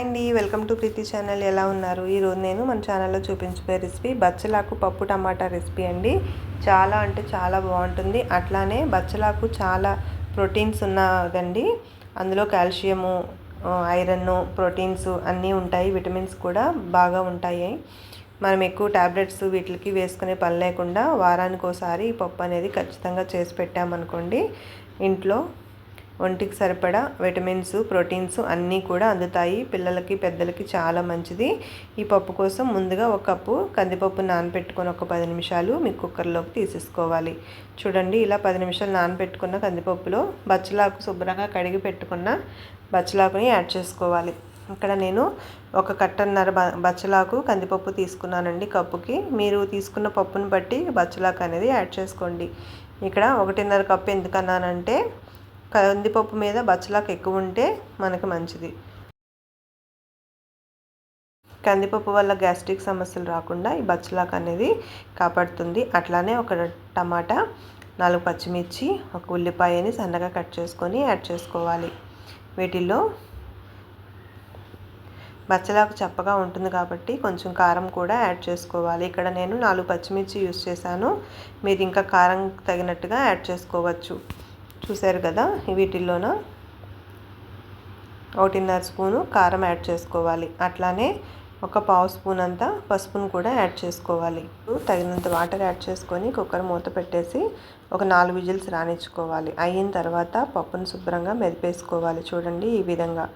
అండి welcome to Preethi channel. ఎలా ఉన్నారు? ఈరోజు నేను మన ఛానల్లో చూపించబోయే రెసిపీ బచ్చలాకు పప్పు టమాటా రెసిపీ అండి. చాలా అంటే చాలా బాగుంటుంది. అట్లానే బచ్చలాకు చాలా ప్రోటీన్స్ ఉన్నదండి. అందులో కాల్షియము ఐరన్ ప్రోటీన్స్ అన్నీ ఉంటాయి. విటమిన్స్ కూడా బాగా ఉంటాయి. మనం ఎక్కువ ట్యాబ్లెట్స్ వీటికి వేసుకునే పని లేకుండా వారానికి ఒకసారి ఈ పప్పు అనేది ఖచ్చితంగా చేసి పెట్టామనుకోండి ఇంట్లో ఒంటికి సరిపడా విటమిన్స్ ప్రోటీన్స్ అన్నీ కూడా అందుతాయి. పిల్లలకి పెద్దలకి చాలా మంచిది. ఈ పప్పు కోసం ముందుగా ఒక కప్పు కందిపప్పు నానబెట్టుకొని ఒక పది నిమిషాలు మీ కుక్కర్లోకి తీసేసుకోవాలి. చూడండి ఇలా పది నిమిషాలు నానబెట్టుకున్న కందిపప్పులో బచ్చలాకు శుభ్రంగా కడిగి పెట్టుకున్న బచ్చలాకుని యాడ్ చేసుకోవాలి. ఇక్కడ నేను ఒక కట్టన్నర బచ్చలాకు కందిపప్పు తీసుకున్నానండి కప్పుకి. మీరు తీసుకున్న పప్పును బట్టి బచ్చలాకు అనేది యాడ్ చేసుకోండి. ఇక్కడ ఒకటిన్నర కప్పు ఎందుకన్నానంటే కందిపప్పు మీద బచ్చలాకు ఎక్కువ ఉంటే మనకు మంచిది. కందిపప్పు వల్ల గ్యాస్ట్రిక్ సమస్యలు రాకుండా ఈ బచ్చలాకు అనేది కాపాడుతుంది. అట్లానే ఒక టమాటా నాలుగు పచ్చిమిర్చి ఒక ఉల్లిపాయని సన్నగా కట్ చేసుకొని యాడ్ చేసుకోవాలి. వీటిల్లో బచ్చలాకు చప్పగా ఉంటుంది కాబట్టి కొంచెం కారం కూడా యాడ్ చేసుకోవాలి. ఇక్కడ నేను నాలుగు పచ్చిమిర్చి యూస్ చేశాను. మీరు ఇంకా కారం తగినట్టుగా యాడ్ చేసుకోవచ్చు. చూశారు కదా వీటిల్లోన ఒకటిన్నర స్పూను కారం యాడ్ చేసుకోవాలి. అట్లానే ఒక పావు స్పూన్ అంతా పసుపును కూడా యాడ్ చేసుకోవాలి. తగినంత వాటర్ యాడ్ చేసుకొని కుక్కర్ మూత పెట్టేసి ఒక నాలుగు విజిల్స్ రాణించుకోవాలి అయిన తర్వాత పప్పును శుభ్రంగా మెదిపేసుకోవాలి. చూడండి ఈ విధంగా.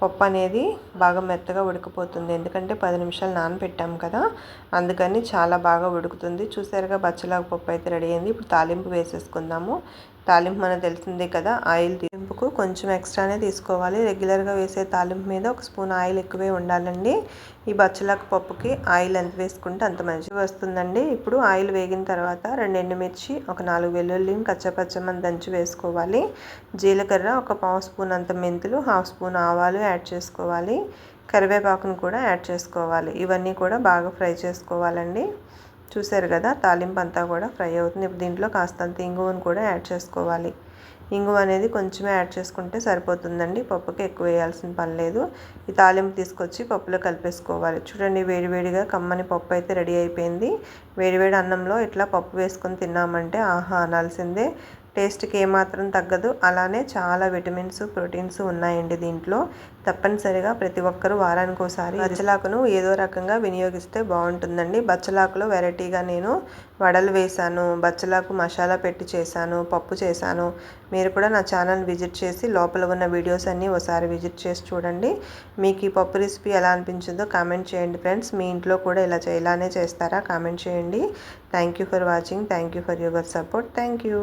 పప్పు అనేది బాగా మెత్తగా ఉడికిపోతుంది. ఎందుకంటే పది నిమిషాలు నానబెట్టాం కదా అందుకని చాలా బాగా ఉడుకుతుంది. చూసారుగా బచ్చలాగ పప్పు అయితే రెడీ అయింది. ఇప్పుడు తాలింపు వేసేసుకుందాము. తాలింపు మనకు తెలిసిందే కదా ఆయిల్ తాలింపుకు కొంచెం ఎక్స్ట్రానే తీసుకోవాలి. రెగ్యులర్గా వేసే తాలింపు మీద ఒక స్పూన్ ఆయిల్ ఎక్కువే ఉండాలండి. ఈ బచ్చలాకు పప్పుకి ఆయిల్ ఎంత వేసుకుంటే అంత మంచిగా వస్తుందండి. ఇప్పుడు ఆయిల్ వేగిన తర్వాత రెండు ఎండుమిర్చి ఒక నాలుగు వెల్లుల్లిని కచ్చపచ్చమని దంచి వేసుకోవాలి. జీలకర్ర ఒక పావు స్పూన్ అంత మెంతులు హాఫ్ స్పూన్ ఆవాలు యాడ్ చేసుకోవాలి. కరివేపాకును కూడా యాడ్ చేసుకోవాలి. ఇవన్నీ కూడా బాగా ఫ్రై చేసుకోవాలండి. చూసారు కదా తాలింపు అంతా కూడా ఫ్రై అవుతుంది. ఇప్పుడు దీంట్లో కాస్తంత ఇంగువను కూడా యాడ్ చేసుకోవాలి. ఇంగువ అనేది కొంచెమే యాడ్ చేసుకుంటే సరిపోతుందండి. పప్పుకి ఎక్కువ వేయాల్సిన పని లేదు. ఈ తాలింపు తీసుకొచ్చి పప్పులో కలిపేసుకోవాలి. చూడండి వేడివేడిగా కమ్మని పప్పు అయితే రెడీ అయిపోయింది. వేడివేడి అన్నంలో ఇట్లా పప్పు వేసుకొని తిన్నామంటే ఆహా అనాల్సిందే. టేస్ట్కి ఏమాత్రం తగ్గదు. అలానే చాలా విటమిన్స్ ప్రోటీన్స్ ఉన్నాయండి దీంట్లో. తప్పనిసరిగా ప్రతి ఒక్కరూ వారానికి ఒకసారి బచ్చలాకును ఏదో రకంగా వినియోగిస్తే బాగుంటుందండి. బచ్చలాకులో వెరైటీగా నేను వడలు వేశాను బచ్చలాకు మసాలా పెట్టి చేశాను పప్పు చేశాను. మీరు కూడా నా ఛానల్ విజిట్ చేసి లోపల ఉన్న వీడియోస్ అన్నీ ఒకసారి విజిట్ చేసి చూడండి. మీకు ఈ పప్పు రెసిపీ ఎలా అనిపించిందో కామెంట్ చేయండి ఫ్రెండ్స్. మీ ఇంట్లో కూడా ఇలా ఇలానే చేస్తారా? కామెంట్ చేయండి. Thank you for watching. Thank you for your support. Thank you.